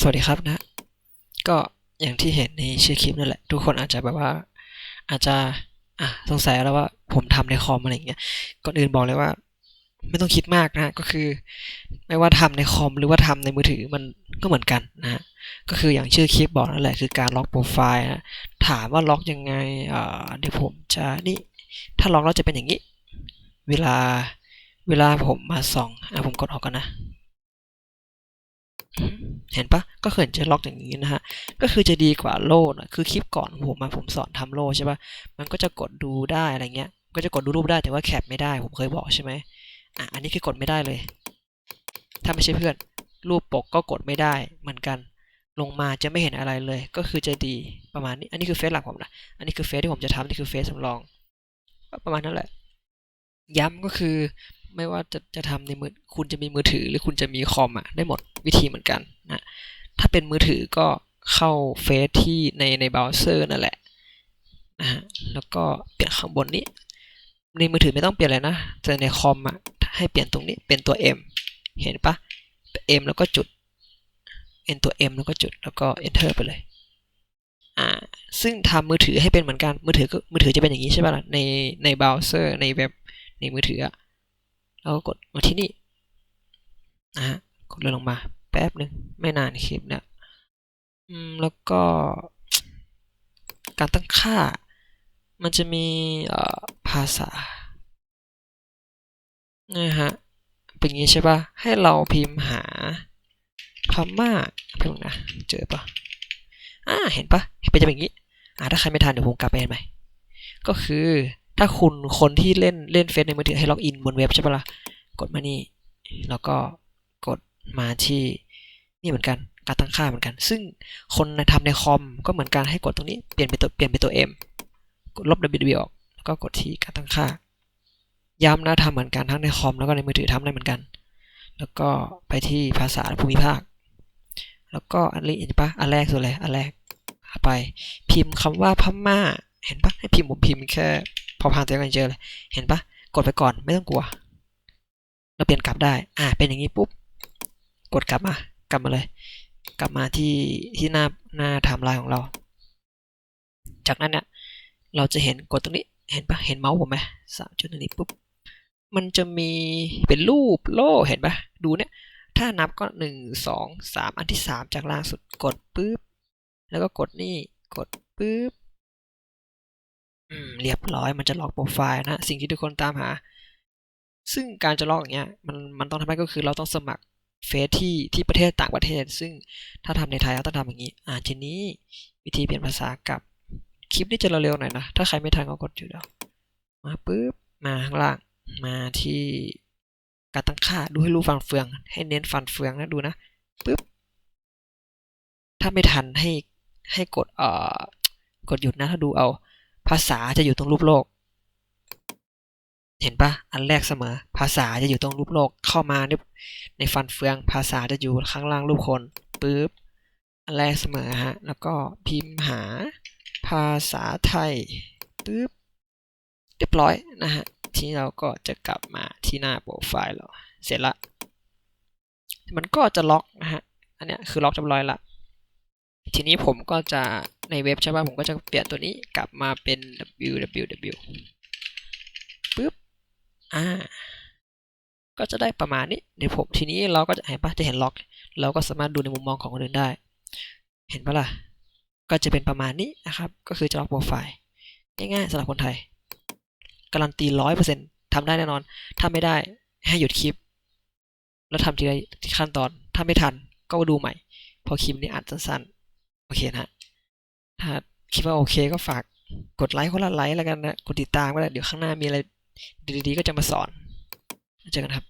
สวัสดีครับนะ ก็อย่างที่เห็นในชื่อคลิปนั่นแหละ ทุกคนอาจจะแบบว่า อาจจะอะสงสัยแล้วว่าผมทำในคอมอะไรอย่างเงี้ยก่อนอื่นบอกเลยว่า ไม่ต้องคิดมากนะก็คือ ไม่ว่าทำในคอมหรือว่าทำในมือถือมันก็เหมือนกันนะก็คืออย่างชื่อคลิปบอกนั่นแหละคือการล็อกโปรไฟล์นะถามว่าล็อกยังไงอ่าเดี๋ยวผมจะนี่ถ้าล็อกแล้วจะเป็นอย่างนี้ เวลาเวลาผมมาส่องอะผมกดออกกันนะ เห็นปะก็เขินจะล็อกอย่างนี้นะฮะ ก็คือจะดีกว่าโล่นะคือคลิปก่อนผมมาผมสอนทำโล่ใช่ปะมันก็จะกดดูได้อะไรเงี้ย ก็จะกดดูรูปได้แต่ว่าแคปไม่ได้ผมเคยบอกใช่ไหมอะอันนี้คือกดไม่ได้เลย ถ้าไม่ใช่เพื่อน รูปปกก็กดไม่ได้เหมือนกัน ลงมาจะไม่เห็นอะไรเลย ก็คือจะดีประมาณนี้ อันนี้คือเฟซหลักผมนะ อันนี้คือเฟซที่ผมจะทำนี่คือเฟซสำรองก็ประมาณนั้นแหละ ย้ำก็คือ ไม่ว่าจะจะทำในมือคุณจะมีมือถือหรือคุณจะมีคอมอะได้หมดวิธีเหมือนกันนะถ้าเป็นมือถือก็เข้าเฟซที่ในในเบราว์เซอร์นั่นแหละนะฮะแล้วก็เปลี่ยนข้างบนนี้ในมือถือไม่ต้องเปลี่ยนอะไรนะแต่ในคอมอะให้เปลี่ยนตรงนี้เป็นตัว M เห็นปะ M แล้วก็จุด N ตัว M แล้วก็จุดแล้วก็ Enter ไปเลยอ่าซึ่งทำมือถือให้เป็นเหมือนกันมือถือก็มือถือจะเป็นอย่างนี้ใช่ป่ะล่ะในในเบราว์เซอร์ในเว็บในมือถืออะ เราก็กดมาที่นี่นะฮะกดเลยลงมา แป๊บหนึ่งไม่นานคลิปเนี่ยอืมแล้วก็การตั้งค่า มันจะมีเอ่อภาษานะฮะเป็นอย่างนี้ใช่ป่ะให้เราพิมพ์หาพม่าเพิ่งนะเจอปะอ่าเห็นปะเห็นเป็นจะเป็นอย่างนี้อ่าถ้าใครไม่ทันเดี๋ยวผมกลับไปเห็นไหมก็คือ ถ้าคุณคนที่เล่นเล่นเฟซในมือถือให้ล็อกอินบนเว็บใช่ปะล่ะกดมานี่ แล้วก็กดมาที่นี่เหมือนกันการตั้งค่าเหมือนกัน ซึ่งคนทำในคอมก็เหมือนกันให้กดตรงนี้เปลี่ยนเป็นตัวเปลี่ยนเป็นตัว M กดลบ W ออกแล้วก็กดที่การตั้งค่า ย้ำนะทำเหมือนกันทั้งในคอมแล้วก็ในมือถือทำได้เหมือนกัน แล้วก็ไปที่ภาษาภูมิภาค แล้วก็อันนี้เห็นปะอันแรกสุดเลยอันแรกไปพิมพ์คำว่าพม่า เห็นปะให้พิมพ์ผมพิมพ์แค่ พอพานตัวกันเจอเลย เห็นปะกดไปก่อนไม่ต้องกลัว เราเปลี่ยนกลับได้ อ่า เป็นอย่างนี้ปุ๊บ กดกลับมา กลับมาเลย กลับมาที่ที่หน้าหน้าไทม์ไลน์ของเรา จากนั้นเนี่ยเราจะเห็นกดตรงนี้ เห็นปะเห็นเมาส์ผมไหมสามจุดตรงนี้ปุ๊บ มันจะมีเป็นรูปโล่เห็นปะดูเนี่ย ถ้านับก็หนึ่งสองสามอันที่สามจากล่างสุดกดปุ๊บ แล้วก็กดนี่ กดปุ๊บ อืมเรียบร้อยมันจะล็อกโปรไฟล์นะ สิ่งที่ทุกคนตามหา ซึ่งการจะล็อกอย่างเงี้ยมันมันต้องทำได้ก็คือเราต้องสมัครเฟซที่ที่ประเทศต่างประเทศ ซึ่งถ้าทำในไทยเราต้องทำอย่างนี้ อ่าทีนี้วิธีเปลี่ยนภาษากับคลิปนี้จะเร็วๆหน่อยนะ ถ้าใครไม่ทันก็กดจุดเอามาปุ๊บมาข้างล่างมาที่การตั้งค่าดูให้รู้ฟันเฟือง ให้เน้นฟันเฟืองนะดูนะปุ๊บถ้าไม่ทันให้ให้กดเอ่อกดหยุดนะถ้าดูเอา ภาษาจะอยู่ตรงรูปโลก เห็นปะอันแรกเสมอ ภาษาจะอยู่ตรงรูปโลกเข้ามาในในฟันเฟือง ภาษาจะอยู่ข้างล่างรูปคนปุ๊บอันแรกเสมอฮะ แล้วก็พิมพ์หาภาษาไทยปุ๊บเรียบร้อยนะฮะ ทีนี้เราก็จะกลับมาที่หน้าโปรไฟล์เรา เสร็จละ มันก็จะล็อกนะฮะ อันเนี้ยคือล็อกเรียบร้อยละ ทีนี้ผมก็จะ ในเว็บใช่ป่ะผมก็จะเปลี่ยนตัวนี้กลับมาเป็น www ปึ๊บอ่าก็จะได้ประมาณนี้เดี๋ยวผมทีนี้เราก็จะเห็นปะจะเห็นล็อก เราก็สามารถดูในมุมมองของคนอื่นได้ เห็นปะล่ะก็จะเป็นประมาณนี้นะครับ ก็คือจะล็อกโปรไฟล์ง่ายๆสำหรับคนไทย การันตีร้อยเปอร์เซ็นต์ทำได้แน่นอน ถ้าไม่ได้ให้หยุดคลิป แล้วทำทีละขั้นตอน ถ้าไม่ทันก็ดูใหม่ พอคลิปนี้อัดสั้นๆ โอเคนะ ถ้าคิดว่าโอเคก็ฝากกดไลค์คนละไลค์แล้วกันนะ กดติดตามก็ได้ เดี๋ยวข้างหน้ามีอะไรดีๆก็จะมาสอน เจอกันครับ